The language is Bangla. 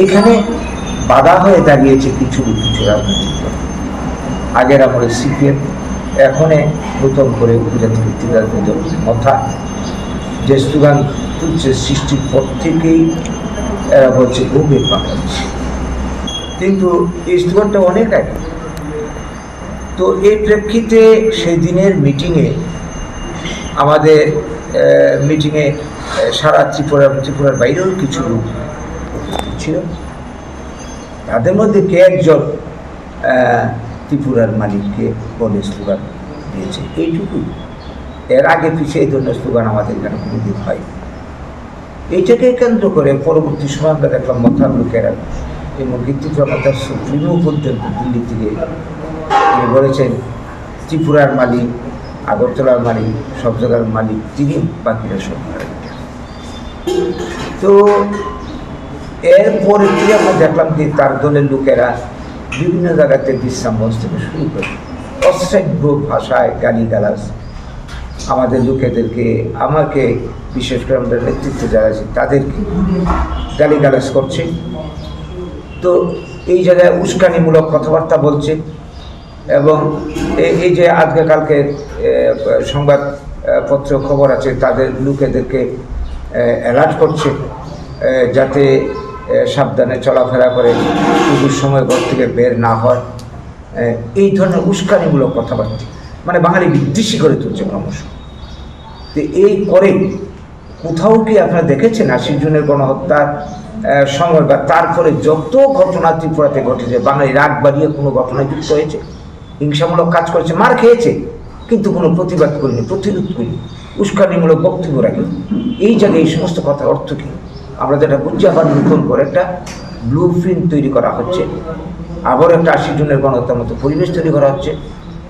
এইখানে বাধা হয়ে দাঁড়িয়েছে কিছু কিছু রাজনৈতিক দল। আগের আমলে সিপিএম, এখনে নতুন করে উপজাতি ভিত্তিদার কথা যে স্লোগান তুলছে সৃষ্টির পর থেকেই এরা বলছে গভীর বাংলাদেশ। কিন্তু এই স্লোগানটা অনেক আগে। তো এই প্রেক্ষিতে সেই দিনের মিটিংয়ে আমাদের মিটিংয়ে সারা ত্রিপুরা, ত্রিপুরার বাইরেও কিছু লোক ছিল তাদের মধ্যে কে একজন ত্রিপুরার মালিককে বলে স্লোগান দিয়েছে? এইটুকুই। এর আগে পিছিয়ে এই ধরনের স্লোগান আমাদের এখানে কোনোদিন হয় এইটাকে কেন্দ্র করে পরবর্তী সময় আমরা দেখলাম মথার লোকেরা এমনকি ত্রিপুরা মাতার সুপ্রিমো পর্যন্ত দিল্লি থেকে তিনি বলেছেন ত্রিপুরার মালিক, আগরতলার মালিক, সব জায়গার মালিক, তিনি বাকিরা সব তো এরপরে কি আমরা দেখলাম যে তার দলের লোকেরা বিভিন্ন জায়গাতে বিশ্রাম মঞ্চ থেকে শুরু করে অশ্রাব্য ভাষায় গালি গালাজ আমাদের লোকেদেরকে আমাকে বিশেষ করে আমাদের নেতৃত্ব যারা আছে তাদেরকে গালি গালাজ করছে। তো এই জায়গায় উস্কানিমূলক কথাবার্তা বলছে এবং এই- যে আজকে কালকে সংবাদ আহ, পত্র খবর আছে তাদের লোকেদেরকে অ্যালার্ট করছে যাতে সাবধানে চলাফেরা করে পুজোর সময় ঘর থেকে বের না হয়। এই ধরনের উস্কানিমূলক কথাবার্তা মানে বাঙালি বিদ্বেষী করে তুলছে ক্রমশ। তো এই করে কোথাও কি আপনারা দেখেছেন আশি জনের গণহত্যার সময় বা তারপরে যত ঘটনা ত্রিপুরাতে ঘটেছে, বাঙালি রাগ বাড়িয়ে কোনো ঘটনায় যুক্ত হয়েছে? হিংসামূলক কাজ করেছে, মার খেয়েছে, কিন্তু কোনো প্রতিবাদ করিনি, প্রতিরোধ করিনি। উস্কানিমূলক বক্তব্য রাখি এই জায়গায় এই সমস্ত কথার অর্থ কী? আমরা যেটা বুঝছি আবার নতুন করে একটা ব্লু প্রিন্ট তৈরি করা হচ্ছে। আবার একটা আশি জনের গণহত্যার মতো পরিবেশ তৈরি করা হচ্ছে।